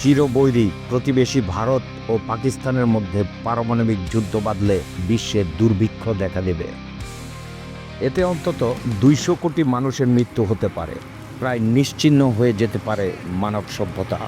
চিরবৈরী প্রতিবেশী ভারত ও পাকিস্তানের মধ্যে পারমাণবিক যুদ্ধ বাঁধলে বিশ্বে দুর্ভিক্ষ দেখা দেবে। এতে অন্তত দুইশো কোটি মানুষের মৃত্যু হতে পারে। প্রায় নিশ্চিহ্ন হয়ে যেতে পারে মানব সভ্যতা।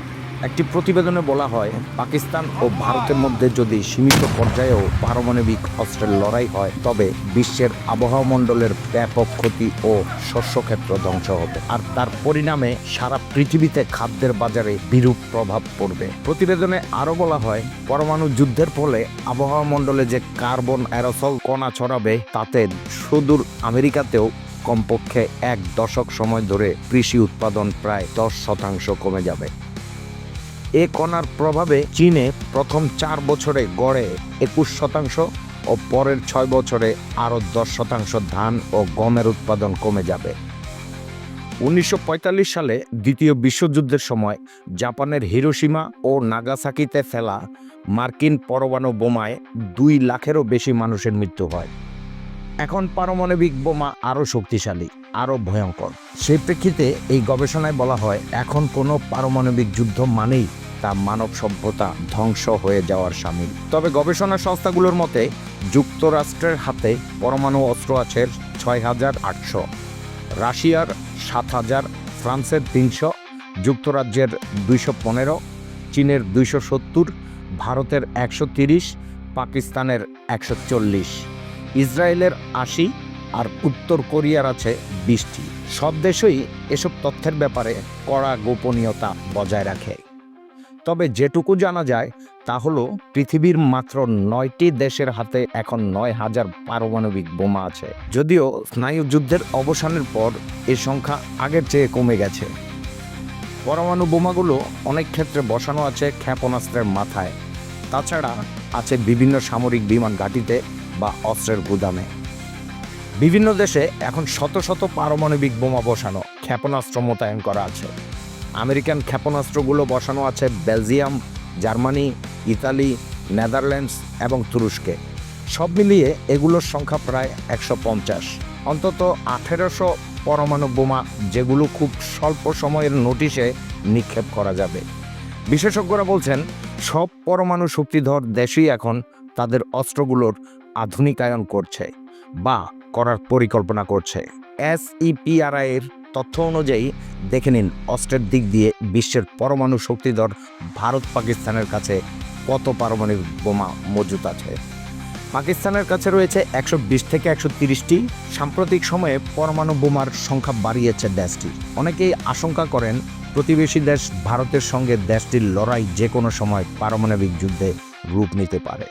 একটি প্রতিবেদনে বলা হয়, পাকিস্তান ও ভারতের মধ্যে যদি সীমিত পর্যায়েও পারমাণবিক অস্ত্রের লড়াই হয়, তবে বিশ্বের আবহাওয়া মণ্ডলের ব্যাপক ক্ষতি ও শস্যক্ষেত্র ধ্বংস হবে। আর তার পরিণামে সারা পৃথিবীতে খাদ্যের বাজারে বিরূপ প্রভাব পড়বে। প্রতিবেদনে আরও বলা হয়, পরমাণু যুদ্ধের ফলে আবহাওয়া মণ্ডলে যে কার্বন অ্যারোসল কণা ছড়াবে, তাতে সুদূর আমেরিকাতেও কমপক্ষে এক দশক সময় ধরে কৃষি উৎপাদন প্রায় দশ শতাংশ কমে যাবে। এ কণার প্রভাবে চীনে প্রথম চার বছরে গড়ে একুশ শতাংশ ও পরের ছয় বছরে আরও দশ শতাংশ ধান ও গমের উৎপাদন কমে যাবে। উনিশশো পঁয়তাল্লিশ সালে দ্বিতীয় বিশ্বযুদ্ধের সময় জাপানের হিরোসীমা ও নাগাসাকিতে ফেলা মার্কিন পরমাণু বোমায় দুই লাখেরও বেশি মানুষের মৃত্যু হয়। এখন পারমাণবিক বোমা আরও শক্তিশালী, আরও ভয়ঙ্কর। সেই প্রেক্ষিতে এই গবেষণায় বলা হয়, এখন কোনো পারমাণবিক যুদ্ধ মানেই তা মানব সভ্যতা ধ্বংস হয়ে যাওয়ার সামিল। তবে গবেষণা সংস্থাগুলোর মতে, যুক্তরাষ্ট্রের হাতে পরমাণু অস্ত্র আছে ছয় হাজার আটশো, রাশিয়ার সাত হাজার, ফ্রান্সের তিনশো, যুক্তরাজ্যের দুইশো পনেরো, চীনের দুইশো সত্তর, ভারতের একশো তিরিশ, পাকিস্তানের একশো চল্লিশ। ইসরায়েলের আশি আর উত্তর কোরিয়ার আছে বিশটি। সব দেশই এসব তথ্যের ব্যাপারে কড়া গোপনীয়তা বজায় রাখে। তবে যেটুকু জানা যায়, তা হলো পৃথিবীর মাত্র নয়টি দেশের হাতে এখন নয় হাজার পারমাণবিক বোমা আছে। যদিও স্নায়ু যুদ্ধের অবসানের পর এ সংখ্যা আগের চেয়ে কমে গেছে। পরমাণু বোমাগুলো অনেক ক্ষেত্রে বসানো আছে ক্ষেপণাস্ত্রের মাথায়। তাছাড়া আছে বিভিন্ন সামরিক বিমান ঘাঁটিতে বা অস্ত্রের গুদামে। বিভিন্ন দেশে এখন শত শত পারমাণবিক বোমা বসানো, ক্ষেপণাস্ত্র মোতায়েন করা আছে। আমেরিকান ক্ষেপণাস্ত্রগুলো বসানো আছে বেলজিয়াম, জার্মানি, ইতালি, নেদারল্যান্ডস এবং তুরস্কে। সব মিলিয়ে এগুলোর সংখ্যা প্রায় একশো পঞ্চাশ। অন্তত আঠেরোশো পরমাণু বোমা, যেগুলো খুব স্বল্প সময়ের নোটিশে নিক্ষেপ করা যাবে। বিশেষজ্ঞরা বলছেন, সব পরমাণু শক্তিধর দেশই এখন তাদের অস্ত্রগুলোর আধুনিকায়ন করছে বা করার পরিকল্পনা করছে। এসইপিআরআই এর তথ্য অনুযায়ী, দেখে নিন অস্ত্রের দিক দিয়ে বিশ্বের পরমাণু শক্তিধর ভারত পাকিস্তানের কাছে কত পারমাণবিক বোমা মজুত আছে। পাকিস্তানের কাছে রয়েছে একশো বিশ থেকে একশো তিরিশটি। সাম্প্রতিক সময়ে পরমাণু বোমার সংখ্যা বাড়িয়েছে দেশটি। অনেকেই আশঙ্কা করেন প্রতিবেশী দেশ ভারতের সঙ্গে দেশটির লড়াই যে কোনো সময় পারমাণবিক যুদ্ধে রূপ নিতে পারে।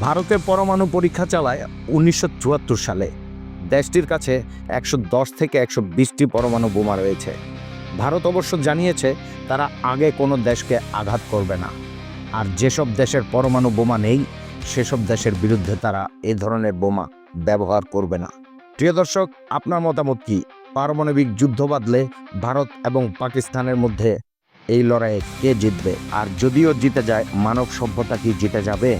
ভারতে পরমাণু পরীক্ষা চালায় উনিশশো চুয়াত্তর সালে। দেশটির কাছে একশো দশ থেকে একশো বিশটি পরমাণু বোমা রয়েছে। ভারত অবশ্য জানিয়েছে, তারা আগে কোনো দেশকে আঘাত করবে না। আর যেসব দেশের পরমাণু বোমা নেই, সেসব দেশের বিরুদ্ধে তারা এ ধরনের বোমা ব্যবহার করবে না। প্রিয় দর্শক, আপনার মতামত কি? পারমাণবিক যুদ্ধ বাদলে ভারত এবং পাকিস্তানের মধ্যে এই লড়াইয়ে কে জিতবে? আর যদিও জিতে যায়, মানব সভ্যতা কি জিতে যাবে?